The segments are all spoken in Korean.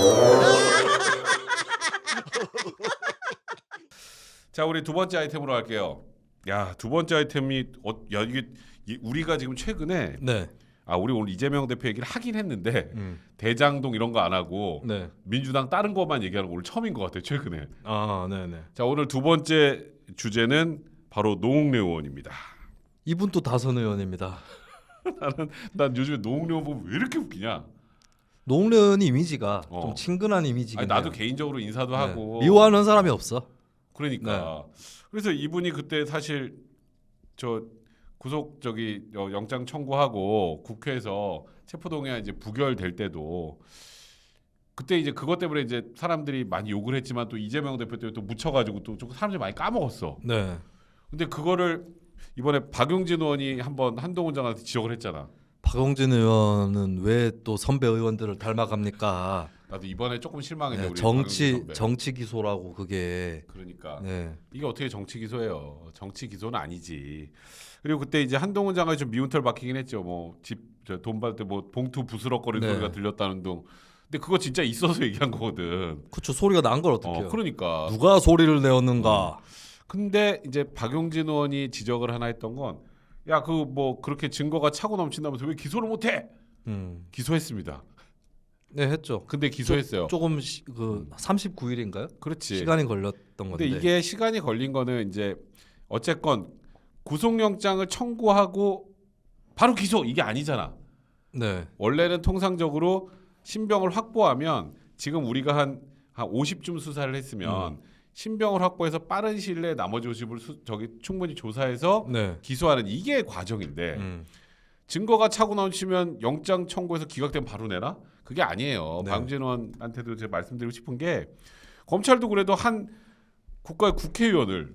자, 우리 두 번째 아이템으로 할게요. 야, 두 번째 아이템이 어, 야 이게 이- 우리가 지금 최근에 네. 아, 우리 오늘 이재명 대표 얘기를 하긴 했는데 음. 대장동 이런 거 안 하고 네. 민주당 다른 것만 얘기하는 거 오늘 처음인 것 같아요, 최근에. 아, 네, 네. 자, 오늘 두 번째 주제는 바로 노웅래 의원입니다. 이분 또 다선 의원입니다. 난 요즘에 노웅래 의원 보면 왜 이렇게 웃기냐? 의원 이미지가 어. 좀 친근한 이미지긴 아니, 나도. 개인적으로 인사도 네. 하고 미워하는 사람이 없어. 그러니까 그래서 이분이 그때 사실 저 구속 저기 어, 영장 청구하고 국회에서 체포동의안 이제 부결될 때도 그때 이제 그것 때문에 이제 사람들이 많이 욕을 했지만 또 이재명 대표 때문에 또 묻혀가지고 또좀 사람들이 많이 까먹었어. 네. 근데 그거를 이번에 박용진 의원이 한번 한동훈 장관한테 지적을 했잖아. 박용진 의원은 왜 또 선배 의원들을 닮아갑니까? 나도 이번에 조금 실망했네. 네, 우리 박용진 정치 선배. 정치 기소라고 그게. 그러니까 네. 이게 어떻게 정치 기소예요? 정치 기소는 아니지. 그리고 그때 이제 한동훈 장관이 좀 미운 털 박히긴 했죠. 뭐집돈 받을 때 뭐 봉투 부스럭거리는 네. 소리가 들렸다는 둥. 근데 그거 진짜 있어서 얘기한 거거든. 그쵸 소리가 난 걸 어떻게 어, 해요? 그러니까. 누가 소리를 내었는가? 근데 이제 박용진 의원이 지적을 하나 했던 건 야 그 뭐 그렇게 증거가 차고 넘친다면서 왜 기소를 못해? 음. 기소했습니다. 네, 했죠. 근데 기소했어요. 조금 시, 그 39일인가요? 그렇지. 시간이 걸렸던 근데 건데. 이게 시간이 걸린 거는 이제 어쨌건 구속영장을 청구하고 바로 기소 이게 아니잖아. 네. 원래는 통상적으로 신병을 확보하면 지금 우리가 한, 한 50쯤 수사를 했으면 신병을 확보해서 빠른 시일 내에 나머지 50을 수, 저기 충분히 조사해서 네. 기소하는 이게 과정인데 음. 증거가 차고 넘치면 영장 청구해서 기각되면 바로 내나? 그게 아니에요. 네. 박진 의원한테도 제가 말씀드리고 싶은 게 검찰도 그래도 한 국가의 국회의원을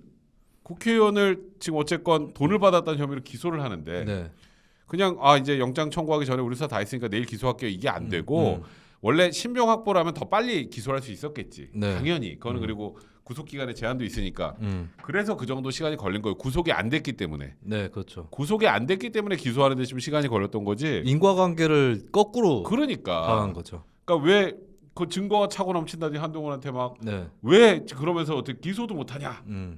국회의원을 지금 어쨌건 돈을 받았다는 혐의로 기소를 하는데 네. 그냥 아 이제 영장 청구하기 전에 우리 수사 다 했으니까 내일 기소할게요 이게 안 되고 음. 원래 신병 확보라면 더 빨리 기소할 수 있었겠지 네. 당연히 그거는 음. 그리고 구속 기간에 제한도 있으니까 음. 그래서 그 정도 시간이 걸린 거예요 구속이 안 됐기 때문에 네, 그렇죠. 구속이 안 됐기 때문에 기소하는 데 지금 시간이 걸렸던 거지 인과관계를 거꾸로 그러니까 강한 거죠. 그러니까 왜 그 증거가 차고 넘친다니 한동훈한테 막 네. 왜 그러면서 어떻게 기소도 못하냐 음.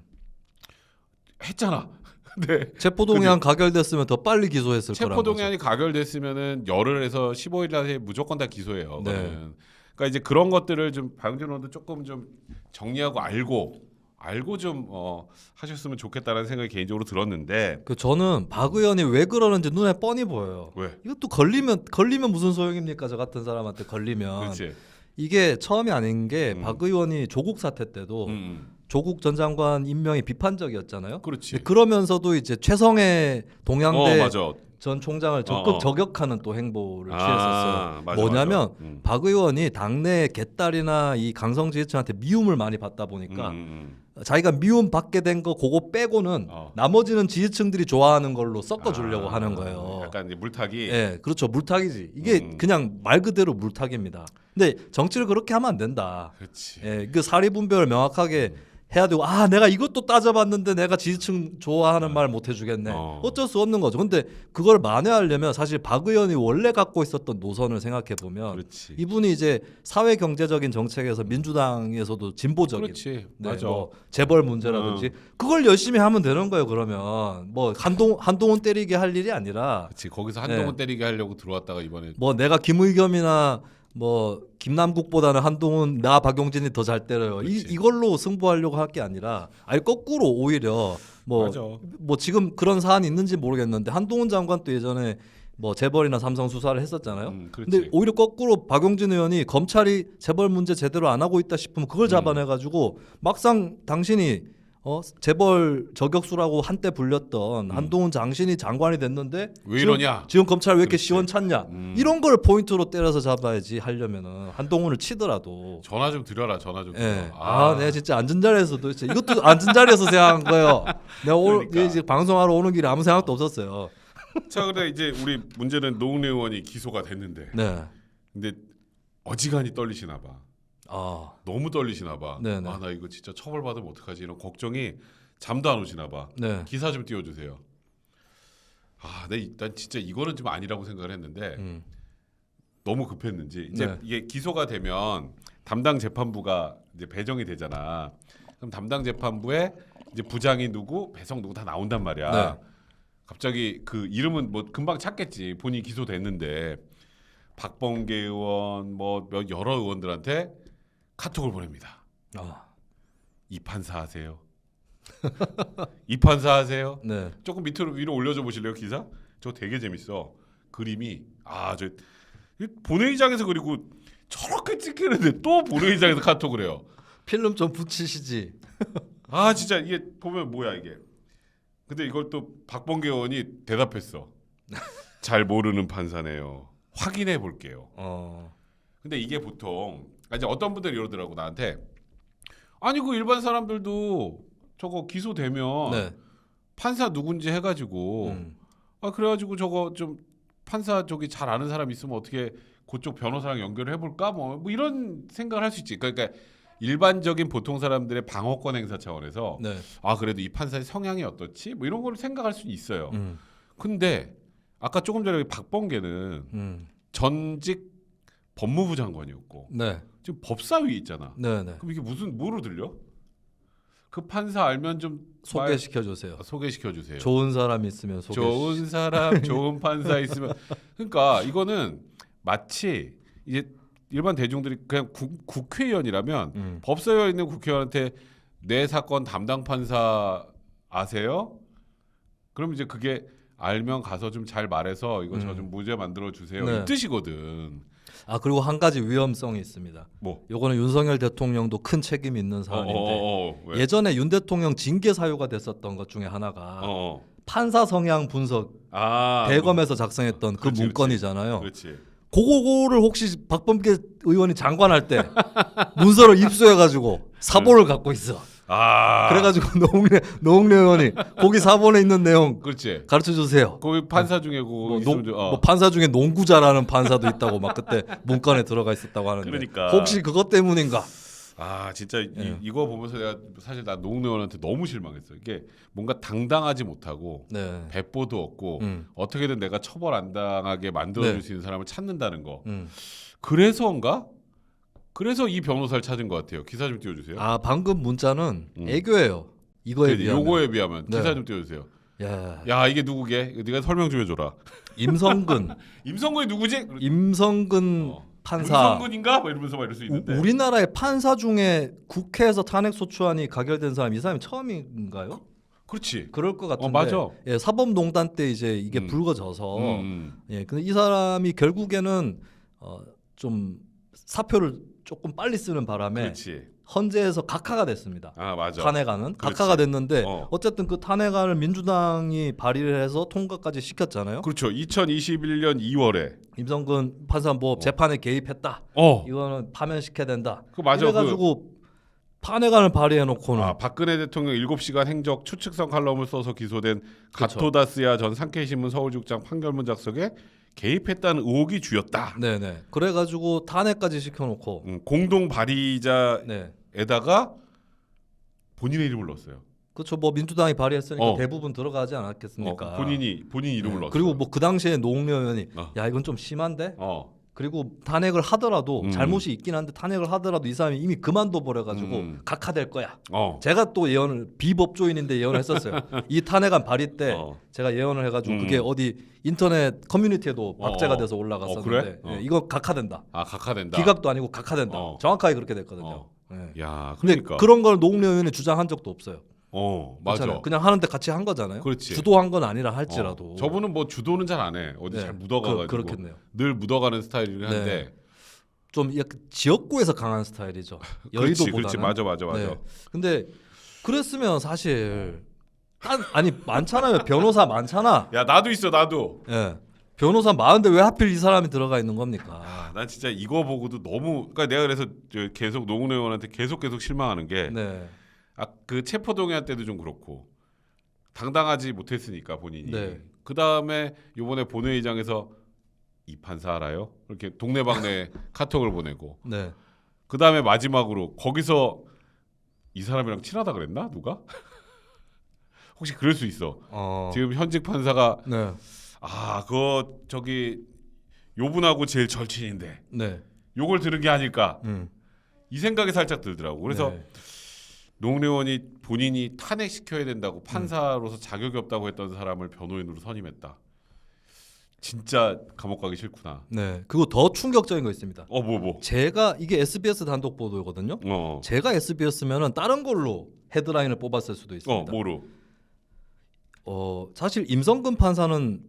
했잖아 근데 체포동의안 가결됐으면 더 빨리 기소했을 거라는 거죠. 체포동의안이 가결됐으면은 열흘에서 15일 안에 무조건 다 기소해요. 네. 그거는. 그러니까 이제 그런 것들을 좀 의원도 조금 좀 정리하고 알고 알고 좀 어, 하셨으면 좋겠다는 생각이 개인적으로 들었는데 그 저는 박 의원이 왜 그러는지 눈에 뻔히 보여요. 왜? 이것도 걸리면 걸리면 무슨 소용입니까? 저 같은 사람한테 걸리면 그렇지. 이게 처음이 아닌 게 음. 박 의원이 조국 사태 때도 음, 음. 조국 전 장관 임명이 비판적이었잖아요. 그렇지. 그러면서도 이제 최성해 동양대 어 맞아. 전 총장을 적극 어, 어. 저격하는 또 행보를 아, 취했었어요. 맞아, 뭐냐면 맞아. 음. 박 의원이 당내 개딸이나 이 강성 지지층한테 미움을 많이 받다 보니까 음, 음, 자기가 미움 받게 된 거 그거 빼고는 어. 나머지는 지지층들이 좋아하는 걸로 섞어 주려고 아, 하는 거예요. 약간 이제 물타기. 예, 그렇죠. 물타기지. 이게 음. 그냥 말 그대로 물타기입니다. 근데 정치를 그렇게 하면 안 된다. 그렇지. 예, 그 사리 분별을 명확하게 해야 되고 아 내가 이것도 따져봤는데 내가 지지층 좋아하는 말 못 해주겠네. 어. 어. 쩔 수 없는 거죠. 근데 그걸 만회하려면 사실 박 의원이 원래 갖고 있었던 노선을 생각해 보면 그렇지. 이분이 이제 사회 경제적인 정책에서 민주당에서도 진보적인 그렇지. 네, 맞아. 뭐 재벌 문제라든지 그걸 열심히 하면 되는 거예요. 그러면 뭐 한동 한동훈 때리게 할 일이 아니라 그렇지. 거기서 한동훈 네. 때리게 하려고 들어왔다가 이번에 뭐 내가 김의겸이나 뭐 김남국보다는 한동훈 나 박용진이 더 잘 때려요. 이. 이걸로 승부하려고 할 게 아니라 아니 거꾸로 오히려 뭐 맞아. 뭐 지금 그런 사안이 있는지 모르겠는데 한동훈 장관도 예전에 뭐 재벌이나 삼성 수사를 했었잖아요. 음, 그렇지. 근데 오히려 거꾸로 박용진 의원이 검찰이 재벌 문제 제대로 안 하고 있다 싶으면 음. 그걸 잡아내 가지고 막상 당신이 어 재벌 저격수라고 한때 불렸던 한동훈 장신이 장관이 됐는데 음. 왜 지금- 이러냐? 지금 검찰 왜 이렇게 그렇지. 시원찮냐? 음. 이런 걸 포인트로 때려서 잡아야지 하려면은 한동훈을 치더라도 전화 좀 드려라. 전화 좀. 예. 드려. 아, 내가 진짜 앉은 자리에서 도대체 이것도 앉은 자리에서 생각한 거예요. 내가 오늘 그러니까. 이제 방송하러 오는 길에 아무 생각도 없었어요. 자, 근데 이제 우리 문제는 노웅래 의원이 기소가 됐는데, 네. 근데 어지간히 떨리시나 봐. 아, 너무 떨리시나 봐. 네네. 아, 나 이거 진짜 처벌받으면 어떡하지? 이런 걱정이 잠도 안 오시나 봐. 네. 기사 좀 띄워 주세요. 아, 내 일단 진짜 이거는 좀 아니라고 생각을 했는데 음. 너무 급했는지 이제 네. 이게 기소가 되면 담당 재판부가 이제 배정이 되잖아. 그럼 담당 재판부에 이제 부장이 누구, 배석 누구 다 나온단 말이야. 네. 갑자기 그 이름은 뭐 금방 찾겠지. 본인이 기소됐는데 박범계 의원 뭐몇 여러 의원들한테 카톡을 보냅니다. 아, 이 판사 하세요. 이 판사 하세요. 네. 조금 밑으로 위로 올려줘 보실래요 기사? 저 되게 재밌어. 그림이 아저 본회의장에서 그리고 저렇게 찍히는데 또 본회의장에서 카톡을 해요. 필름 좀 붙이시지. 아 진짜 이게 보면 뭐야 이게. 근데 이걸 또 박범계 의원이 대답했어. 잘 모르는 판사네요. 확인해 볼게요. 어. 근데 이게 보통 아, 이제 어떤 분들이 이러더라고 나한테 아니 그 일반 사람들도 저거 기소되면 네. 판사 누군지 해가지고 음. 아 그래가지고 저거 좀 판사 저기 잘 아는 사람 있으면 어떻게 그쪽 변호사랑 연결을 해볼까 뭐, 뭐 이런 생각을 할 수 있지. 그러니까 일반적인 보통 사람들의 방어권 행사 차원에서 네. 아 그래도 이 판사의 성향이 어떻지 뭐 이런 걸 생각할 수 있어요. 음. 근데 아까 조금 전에 박범계는 음. 전직 법무부 장관이었고 네. 지금 법사위 있잖아. 네, 네. 그럼 이게 무슨 뭐로 들려? 그 판사 알면 좀 소개시켜 주세요. 말- 소개시켜 주세요. 좋은 사람 있으면 소개. 좋은 사람, 좋은 판사 있으면 그러니까 이거는 마치 이제 일반 대중들이 그냥 국, 국회의원이라면 음. 법사위에 있는 국회의원한테 내 사건 담당 판사 아세요? 그럼 이제 그게 알면 가서 좀 잘 말해서 이거 저 음. 좀 무죄 만들어 주세요. 네. 이 뜻이거든. 아 그리고 한 가지 위험성이 있습니다. 뭐 요거는 윤석열 대통령도 큰 책임이 있는 어, 사안인데 어, 어, 어, 왜? 예전에 윤 대통령 징계 사유가 됐었던 것 중에 하나가 어, 어. 판사 성향 분석 아, 대검에서 작성했던 그 그렇지, 문건이잖아요. 그렇지. 그거를 혹시 박범계 의원이 장관할 때 문서를 입수해가지고 사본을 갖고 있어. 아, 그래가지고 노웅래 노웅래 의원이 거기 사본에 있는 내용 그렇지. 가르쳐 주세요. 거기 판사 중에 뭐, 농- 좀- 어. 뭐 판사 중에 농구 잘하는 판사도 있다고 막 그때 문건에 들어가 있었다고 하는데 그러니까. 혹시 그것 때문인가? 아 진짜 예. 이, 거 보면서 내가 사실 나 노웅래원한테 너무 실망했어. 이게 뭔가 당당하지 못하고 네. 배포도 없고 음. 어떻게든 내가 처벌 안 당하게 만들어줄 네. 수 있는 사람을 찾는다는 거. 음. 그래서인가? 그래서 이 변호사를 찾은 것 같아요. 기사 좀 띄워주세요. 아 방금 문자는 음. 애교예요. 이거에 그래, 비하면. 요거에 비하면 네. 기사 좀 띄워주세요. 야 야 이게 누구게? 이거 네가 설명 좀 해줘라. 임성근 임성근이 누구지? 임성근 어. 판사 임성근인가? 뭐 이러면서 막 이럴 수 있는데. 우, 우리나라의 판사 중에 국회에서 탄핵 소추안이 가결된 사람 이 사람이 처음인가요? 그렇지. 그럴 것 같은데. 어 맞아. 예, 사법농단 때 이제 이게 음. 불거져서 음. 예, 근데 이 사람이 결국에는 어, 좀 사표를 조금 빨리 쓰는 바람에 그렇지. 헌재에서 각하가 됐습니다. 아 맞아. 탄핵안은 그렇지. 각하가 됐는데 어. 어. 쨌든그 탄핵안을 민주당이 발의를 해서 통과까지 시켰잖아요. 그렇죠. 2021년 2월에. 임성근 판사 뭐 어. 재판에 개입했다. 어. 이거는 파면시켜야 된다. 그 맞아. 그래가지고 탄핵안을 발의해 놓고는 아, 박근혜 대통령 7시간 행적 추측성 칼럼을 써서 기소된 그렇죠. 가토다스야 전 상케이신문 서울죽장 판결문 작성에 개입했다는 의혹이 주였다. 네네. 그래가지고 탄핵까지 시켜놓고 음, 공동 발의자에다가 네. 본인의 이름을 넣었어요. 그렇죠. 뭐 민주당이 발의했으니까 어. 대부분 들어가지 어, 않았겠습니까? 본인이 본인 이름을 네. 넣었어요. 그리고 뭐 그 당시에 노웅래 의원이 어. 야 이건 좀 심한데. 어. 그리고 탄핵을 하더라도 음. 잘못이 있긴 한데 탄핵을 하더라도 이 사람이 이미 그만둬 버려가지고 음. 각하될 거야. 어. 제가 또 예언을 비법조인인데 예언을 했었어요. 이 탄핵안 발의 때 어. 제가 예언을 해가지고 음. 그게 어디 인터넷 커뮤니티에도 어, 박제가 어. 돼서 어, 올라갔었는데 그래? 어. 예, 이거 각하된다. 아, 각하된다. 기각도 아니고 각하된다. 어. 정확하게 그렇게 됐거든요. 어. 예. 야, 그러니까. 그런 걸 노웅래 의원이 주장한 적도 없어요. 어, 맞아. 그렇잖아요. 그냥 하는데 같이 한 거잖아요. 그렇지. 주도한 건 아니라 할지라도. 어. 저분은 뭐 주도는 잘 안 해. 어디 네. 잘 묻어가가지고 그, 그렇겠네요. 늘 묻어가는 스타일이긴 한데. 네. 좀 약간 지역구에서 강한 스타일이죠. 여의도보다는. 그렇지, 맞아, 맞아, 맞아. 네. 근데 그랬으면 사실 한, 아니 많잖아요. 변호사 많잖아. 야, 나도 있어, 나도. 예. 변호사 많은데 왜 하필 이 사람이 들어가 있는 겁니까? 아, 난 진짜 이거 보고도 너무 그러니까 내가 그래서 저 계속 노웅래 의원한테 계속 계속 실망하는 게 네. 아, 그 체포 동의안 때도 좀 그렇고 당당하지 못했으니까 본인이 네. 그 다음에 요번에 본회의장에서 이 판사 알아요? 이렇게 동네방네 카톡을 보내고 네. 그 다음에 마지막으로 거기서 이 사람이랑 친하다 그랬나 누가? 혹시 그럴 수 있어. 어. 지금 현직 판사가 네. 아 그거 저기 요분하고 제일 절친인데 네. 요걸 들은 게 아닐까 음. 이 생각이 살짝 들더라고. 그래서 네. 노웅래원이 본인이 탄핵시켜야 된다고 판사로서 자격이 없다고 했던 사람을 변호인으로 선임했다. 진짜 감옥 가기 싫구나. 네. 그리고 더 충격적인 거 있습니다. 어 뭐 뭐. 제가 이게 SBS 단독 보도거든요. 어. 제가 SBS면은 다른 걸로 헤드라인을 뽑았을 수도 어 있습니다. 뭐로. 어, 사실 임성근 판사는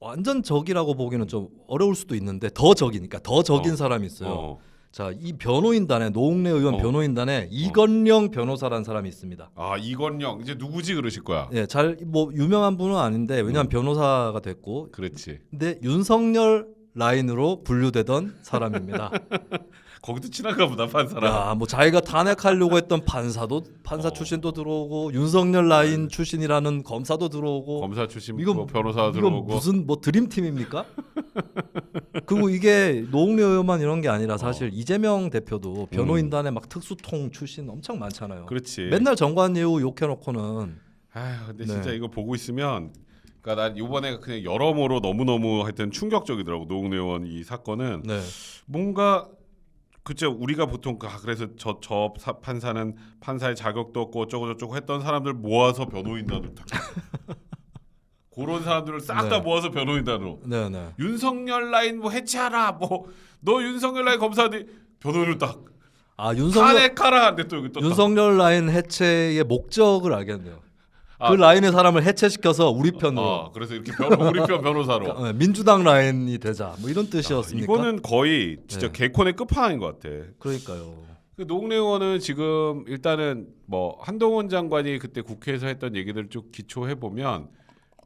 완전 적이라고 보기는 좀 어려울 수도 있는데 더 적이니까 더 적인 어. 사람이 있어요. 어. 자, 이 변호인단에 노웅래 의원 어. 변호인단에 이건영 변호사라는 사람이 있습니다. 아 이건영 이제 누구지 그러실 거야. 예, 잘 뭐 유명한 분은 아닌데 왜냐하면 음. 변호사가 됐고 그렇지. 근데 윤석열 라인으로 분류되던 사람입니다. 거기도 친한가 보다 판사랑. 야, 뭐 자기가 탄핵하려고 했던 판사도 판사 어. 출신도 들어오고 윤석열 라인 출신이라는 검사도 들어오고 검사 출신 이건 뭐 변호사 들어오고. 무슨 뭐 드림팀입니까? 그리고 이게 노웅래 의원만 이런 게 아니라 사실 어. 이재명 대표도 변호인단에 막 특수통 출신 엄청 많잖아요. 음. 그렇지. 맨날 정관 예우 욕해놓고는 아휴 근데 네. 진짜 이거 보고 있으면 그러니까 난 이번에 그냥 여러모로 너무 너무 하여튼 충격적이더라고 노웅래 의원 이 사건은 네, 뭔가 그죠 우리가 보통 그- 아, 그래서 저 저 판사는 판사의 자격도 없고 어쩌고 저쩌고 했던 사람들 모아서 변호인단으로 딱 그런 사람들을 싹다 네. 모아서 변호인단으로 네, 네. 윤석열 라인 뭐 해체하라 뭐 너 윤석열 라인 검사들 변호인으로 딱 아 윤석열 탄핵하라 근데 또 여기 또 딱. 윤석열 라인 해체의 목적을 알겠네요. 아. 그 라인의 사람을 해체시켜서 우리 편으로 어, 그래서 이렇게 변, 우리 편 변호사로 어, 민주당 라인이 되자 뭐 이런 뜻이었습니까? 아, 이거는 거의 진짜 네. 개콘의 끝판왕인 것 같아. 그러니까요. 그 노웅래 의원은 지금 일단은 뭐 한동훈 장관이 그때 국회에서 했던 얘기들 쭉 기초해 보면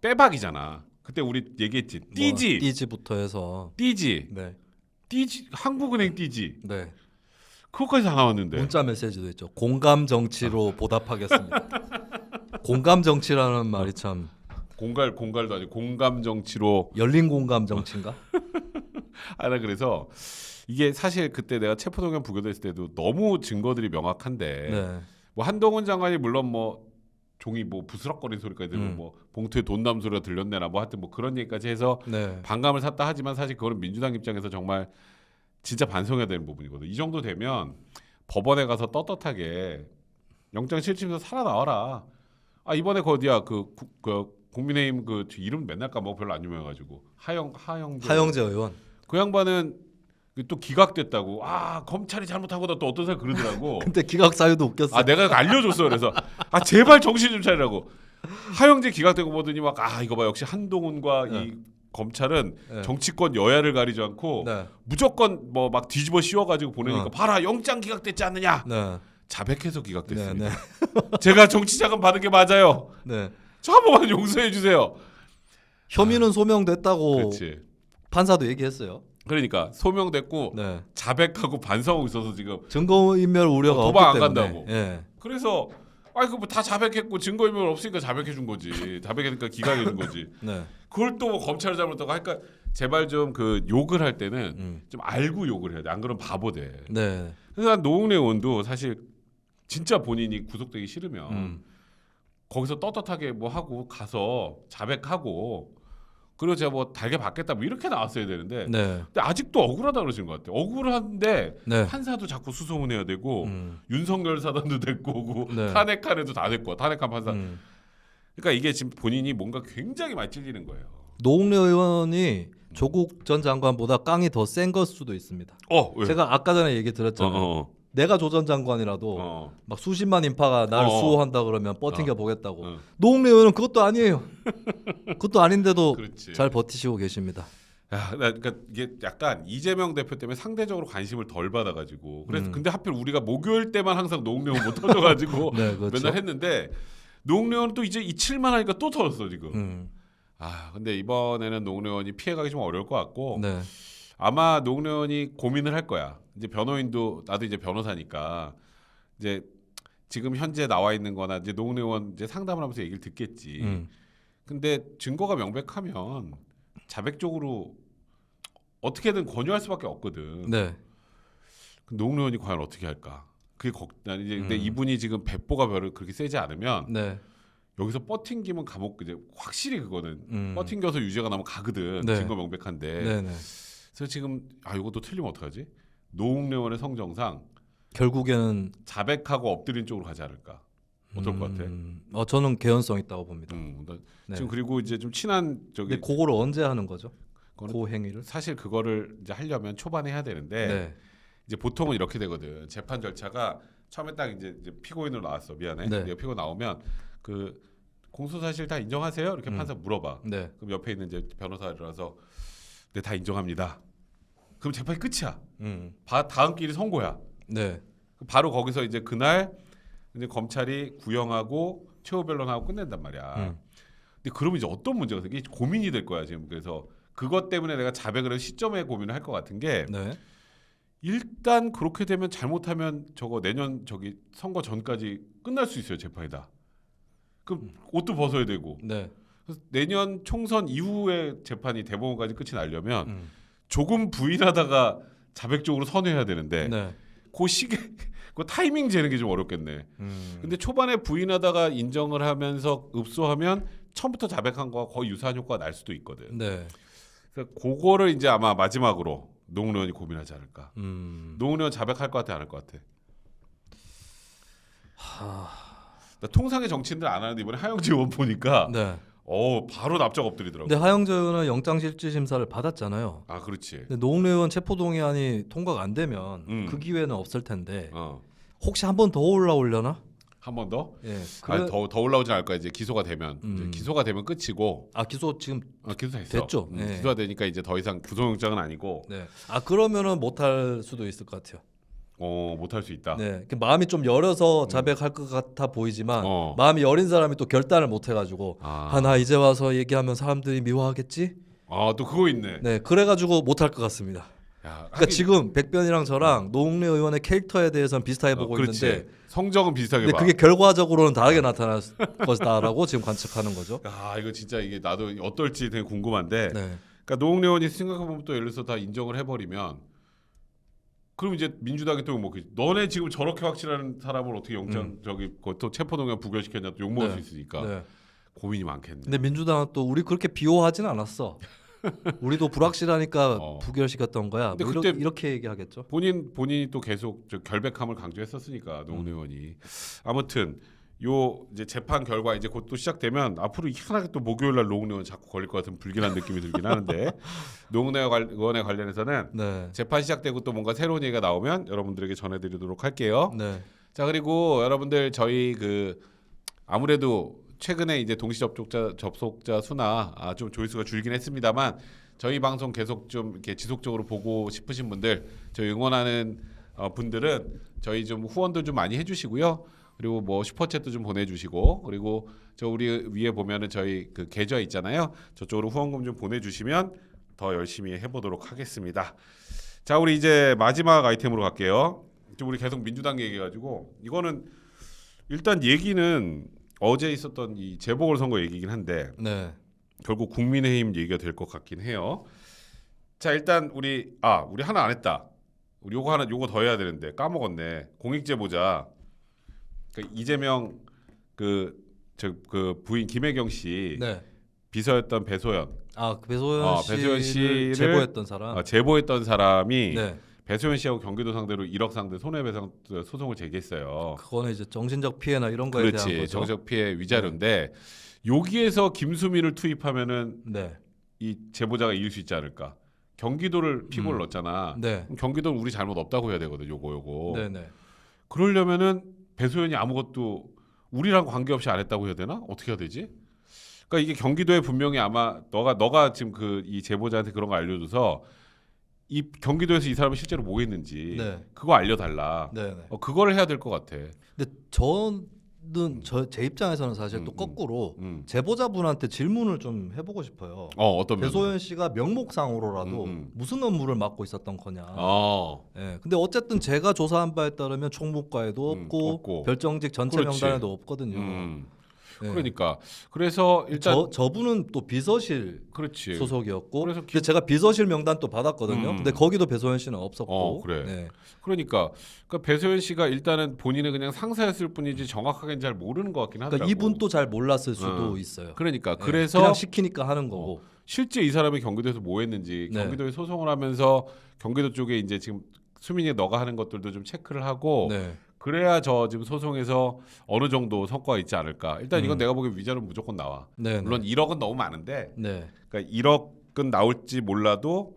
빼박이잖아. 그때 우리 얘기했지. 띠지, 뭐, 띠지부터 해서 띠지, 네, 띠지. 한국은행 띠지. 네. 그것까지 다 나왔는데. 문자 메시지도 있죠. 공감 정치로 보답하겠습니다. 공감 정치라는 말이 참 공갈 공갈도 아니고 공감 정치로 열린 공감 정치인가? 하나 그래서 이게 사실 그때 내가 체포동의안 부결됐을 때도 너무 증거들이 명확한데 네. 뭐 한동훈 장관이 물론 뭐 종이 뭐 부스럭거리는 소리까지 들고 음. 뭐 봉투에 돈 담은 소리가 들렸네나 뭐 하여튼 뭐 그런 얘기까지 해서 네. 반감을 샀다 하지만 사실 그거는 민주당 입장에서 정말 진짜 반성해야 되는 부분이거든. 이 정도 되면 법원에 가서 떳떳하게 영장 실질에서 살아나와라. 아 이번에 그 어디야 그, 국- 그 국민의힘 그 이름 맨날 까먹어 별로 안 유명해가지고 하영 하영재 하영재 의원. 그 양반은 그또 기각됐다고 아 검찰이 잘못하고다 또 어떤 사람 그러더라고. 근데 기각 사유도 웃겼어. 아 내가 알려줬어 그래서 아 제발 정신 좀 차리라고 하영재 기각되고 보더니 막 아 이거 봐 역시 한동훈과 네. 이 검찰은 네. 정치권 여야를 가리지 않고 네. 무조건 뭐 막 뒤집어 씌워가지고 보내니까 어. 봐라 영장 기각됐지 않느냐 네. 자백해서 네. 기각됐습니다. 네. 제가 정치 자금 받은 게 맞아요. 네. 저 한 번만 용서해 주세요. 혐의는 소명됐다고 그렇지. 판사도 얘기했어요. 그러니까 소명됐고 네. 자백하고 반성하고 있어서 지금 증거인멸 우려가 어, 없기 안 때문에. 간다고. 예. 그래서 아이 그뭐다 자백했고 증거인멸 없으니까 자백해 준 거지. 자백했으니까 기각해 준 거지. 네. 그걸 또뭐 검찰을 잘못하고 하니까 제발 좀 그 욕을 할 때는 음. 좀 알고 욕을 해야 돼. 안 그러면 바보 돼. 네. 그래서 난 노웅래 의원도 사실 진짜 본인이 구속되기 싫으면 음. 거기서 떳떳하게 뭐 하고 가서 자백하고 그리고 제가 뭐 달게 받겠다 뭐 이렇게 나왔어야 되는데 네. 근데 아직도 억울하다 그러시는 것 같아요. 억울한데 네. 판사도 자꾸 수소문해야 되고 음. 윤석열 사단도 됐고 네. 탄핵한 애도 다 됐고 탄핵한 판사. 음. 그러니까 이게 지금 본인이 뭔가 굉장히 많이 찔리는 거예요. 노웅래 의원이 조국 전 장관보다 깡이 더 센 걸 수도 있습니다. 어, 왜? 제가 아까 전에 얘기 어, 드렸잖아요. 어, 내가 조전 장관이라도 어. 막 수십만 인파가 날 어. 수호한다 그러면 버팅겨 보겠다고. 어. 노웅래 의원은 그것도 아니에요. 그것도 아닌데도 그렇지. 잘 버티시고 계십니다. 야, 나 그러니까 이게 약간 이재명 대표 때문에 상대적으로 관심을 덜 받아가지고 그래서 음. 근데 하필 우리가 목요일 때만 항상 노웅래원 못 터져가지고 네, 그렇죠. 맨날 했는데 노웅래원 또 이제 이칠만 하니까 또 터졌어 지금. 음. 아 근데 이번에는 노웅래원이 피해가기 좀 어려울 것 같고 네. 아마 노웅래원이 고민을 할 거야. 이제 변호인도 나도 이제 변호사니까 이제 지금 현재 나와 있는거나 이제 노웅래원 이제 상담을 하면서 얘기를 듣겠지. 음. 근데 증거가 명백하면 자백적으로 어떻게든 권유할 수밖에 없거든. 네. 그 노웅래 의원이 과연 어떻게 할까? 그게 걱. 난 이제 근데 음. 이분이 지금 배포가 별로 그렇게 세지 않으면 네. 여기서 버팅기면 감옥 이제 확실히 그거는 음. 버팅겨서 유죄가 나면 가거든. 네. 증거 명백한데. 네, 네. 그래서 지금 아 이것도 틀리면 어떡하지? 노웅래원의 성정상 결국에는 자백하고 엎드린 쪽으로 가지 않을까? 어떨 것 같아? 음, 어 저는 개연성 있다고 봅니다. 음, 나- 네. 지금 그리고 이제 좀 친한 저기 근데 그거를 언제 하는 거죠? 그 행위를? 사실 그거를 이제 하려면 초반에 해야 되는데 네. 이제 보통은 이렇게 되거든. 재판 절차가 처음에 딱 이제, 이제 피고인으로 나왔어. 미안해. 네. 피고 나오면 그 공소 사실 다 인정하세요? 이렇게 음. 판사 물어봐. 네. 그럼 옆에 있는 이제 변호사가 일어나서 네 다 인정합니다. 그럼 재판이 끝이야. 음. 바, 다음 길이 선고야. 네. 바로 거기서 이제 그날 이제 검찰이 구형하고 최후 변론하고 끝낸단 말이야. 음. 근데 그러면 이제 어떤 문제가 생기? 고민이 될 거야 지금. 그래서 그것 때문에 내가 자백을 한 시점에 고민을 할 것 같은 게 네. 일단 그렇게 되면 잘못하면 저거 내년 저기 선거 전까지 끝날 수 있어요 재판이 다. 그럼 옷도 벗어야 되고 네. 그래서 내년 총선 이후에 재판이 대법원까지 끝이 나려면 음. 조금 부인하다가 자백적으로 선회해야 되는데 네. 그 시기 그 타이밍 재는 게 좀 어렵겠네. 음. 근데 초반에 부인하다가 인정을 하면서 읍소하면 처음부터 자백한 거와 거의 유사한 효과가 날 수도 있거든. 네. 그래서 그거를 이제 아마 마지막으로 노웅 의원이 고민하지 않을까. 음. 노웅 의원 자백할 것 같아 안 할 것 같아. 하... 나 통상의 정치인들 안 하는데 이번에 하영재 의원 보니까 네. 어 바로 납작 엎드리더라고. 근데 하영재 의원은 영장실질 심사를 받았잖아요. 아 그렇지. 근데 노웅래 의원 체포동의안이 통과가 안 되면 음. 그 기회는 없을 텐데 어. 혹시 한 번 더 올라오려나? 한 번 더? 예. 아니 그래... 더, 더 올라오진 않을 거야 이제 기소가 되면 음. 이제 기소가 되면 끝이고 아 기소 지금 어, 기소됐어. 됐죠. 음, 네. 기소가 되니까 이제 더 이상 구속영장은 아니고 네. 아 그러면은 못할 수도 있을 것 같아요. 어 못할 수 있다. 네. 그 마음이 좀 열어서 자백할 것 같아 보이지만 어. 마음이 여린 사람이 또 결단을 못 해가지고 아, 아 나 이제 와서 얘기하면 사람들이 미워하겠지? 아 또 그거 있네. 네. 그래가지고 못할 것 같습니다. 야, 그러니까 지금 백변이랑 저랑 노웅래 의원의 캐릭터에 대해서는 비슷하게 어, 보고 그렇지. 있는데 성적은 비슷하게 근데 봐. 그게 결과적으로는 다르게 나타날 것이다라고 지금 관측하는 거죠. 아 이거 진짜 이게 나도 어떨지 되게 궁금한데. 네. 그러니까 노웅래 의원이 생각해보면 또 예를 들어서 다 인정을 해버리면 그럼 이제 민주당이 또 욕먹기 너네 지금 저렇게 확실한 사람을 어떻게 영장 음. 저기 그것도 체포동의안 부결시켰냐 또 욕먹을 네. 수 있으니까 네. 고민이 많겠네. 근데 민주당은 또 우리 그렇게 비호하진 않았어. 우리도 불확실하니까 어. 부결시켰던 거야. 근데 뭐 그때- 이렇게 얘기하겠죠. 본인 본인이 또 계속 저 결백함을 강조했었으니까 음. 노웅래 의원이 아무튼 요 이제 재판 결과 이제 곧 또 시작되면 앞으로 희한하게 또 목요일 날 노웅래 의원 자꾸 걸릴 것 같은 불길한 느낌이 들긴 하는데 노웅래 의원에 관련해서는 네. 재판 시작되고 또 뭔가 새로운 얘기가 나오면 여러분들에게 전해드리도록 할게요. 네. 자 그리고 여러분들 저희 그 아무래도 최근에 이제 동시 접촉자 접속자 수나 아, 좀 조회수가 줄긴 했습니다만 저희 방송 계속 좀 이렇게 지속적으로 보고 싶으신 분들 저희 응원하는 어, 분들은 저희 좀 후원도 좀 많이 해주시고요. 그리고 뭐 슈퍼챗도 좀 보내주시고 그리고 저 우리 위에 보면은 저희 그 계좌 있잖아요. 저쪽으로 후원금 좀 보내주시면 더 열심히 해보도록 하겠습니다. 자 우리 이제 마지막 아이템으로 갈게요. 지금 우리 계속 민주당 얘기해가지고 이거는 일단 얘기는 어제 있었던 이 재보궐 선거 얘기긴 한데 네. 결국 국민의힘 얘기가 될 것 같긴 해요. 자 일단 우리 아 우리 하나 안 했다. 우리 요거 하나 요거 더 해야 되는데 까먹었네. 공익제 보자. 그 이재명 그저그 부인 김혜경 씨 네. 비서였던 배소연 아, 그 배소연 어, 배소연 씨를- 제보했던 사람. 아, 제보했던 사람이 네. 배소연 씨하고 경기도 상대로 1억 상대 손해배상 소송을 제기했어요. 그거는 이제 정신적 피해나 이런 거에 대한 그렇지 거죠. 정적 피해 위자료인데 여기에서 김수민을 투입하면은 네. 이 제보자가 이길 수 있지 않을까? 경기도를 피고를 음. 넣었잖아. 네. 경기도는 우리 잘못 없다고 해야 되거든. 요거 요거. 네, 네. 그러려면은 배소연이 아무것도 우리랑 관계없이 안 했다고 해야 되나? 어떻게 해야 되지? 그러니까 이게 경기도에 분명히 아마 너가 너가 지금 그 이 제보자한테 그런 거 알려줘서 이 경기도에서 이 사람이 실제로 뭐 했는지 네. 그거 알려달라. 네, 네. 어, 그거를 해야 될 것 같아. 근데 저는 저 제 입장에서는 사실 또 음, 음. 거꾸로 음. 제보자분한테 질문을 좀 해보고 싶어요. 어 어떤? 배소연 씨가 명목상으로라도 음, 음. 무슨 업무를 맡고 있었던 거냐. 어. 예. 근데 어쨌든 제가 조사한 바에 따르면 총무과에도 음, 없고, 없고. 별정직 전체 그렇지. 명단에도 없거든요. 음. 예. 그러니까 그래서 일단 저 저분은 또 비서실 그렇지. 소속이었고, 그래서 근데 제가 비서실 명단 또 받았거든요. 음. 근데 거기도 배소연 씨는 없었고, 어, 그래. 네. 그러니까 그러니까 배소연 씨가 일단은 본인은 그냥 상사였을 뿐이지 정확하게는 잘 모르는 것 같긴 하더라고. 그러니까 이분도 잘 몰랐을 수도 어. 있어요. 그러니까 예. 그래서 그냥 시키니까 하는 거고. 실제 이 사람이 경기도에서 뭐 했는지 네. 경기도에 소송을 하면서 경기도 쪽에 이제 지금 수민이 너가 하는 것들도 좀 체크를 하고 네. 그래야 저 지금 소송에서 어느 정도 성과가 있지 않을까. 일단 이건 음. 내가 보기엔 위자료는 무조건 나와. 네. 물론 1억은 너무 많은데 네. 그러니까 1억은 나올지 몰라도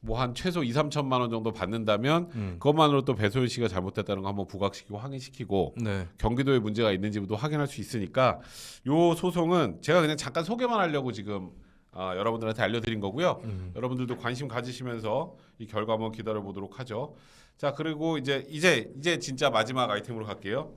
뭐 한 최소 2, 3천만 원 정도 받는다면 음. 그것만으로 또 배소연 씨가 잘못됐다는 거 한번 부각시키고 확인시키고 네. 경기도에 문제가 있는지도 확인할 수 있으니까 요 소송은 제가 그냥 잠깐 소개만 하려고 지금 아, 여러분들한테 알려드린 거고요. 음. 여러분들도 관심 가지시면서 이 결과 한번 기다려 보도록 하죠. 자 그리고 이제 이제 이제 진짜 마지막 아이템으로 갈게요.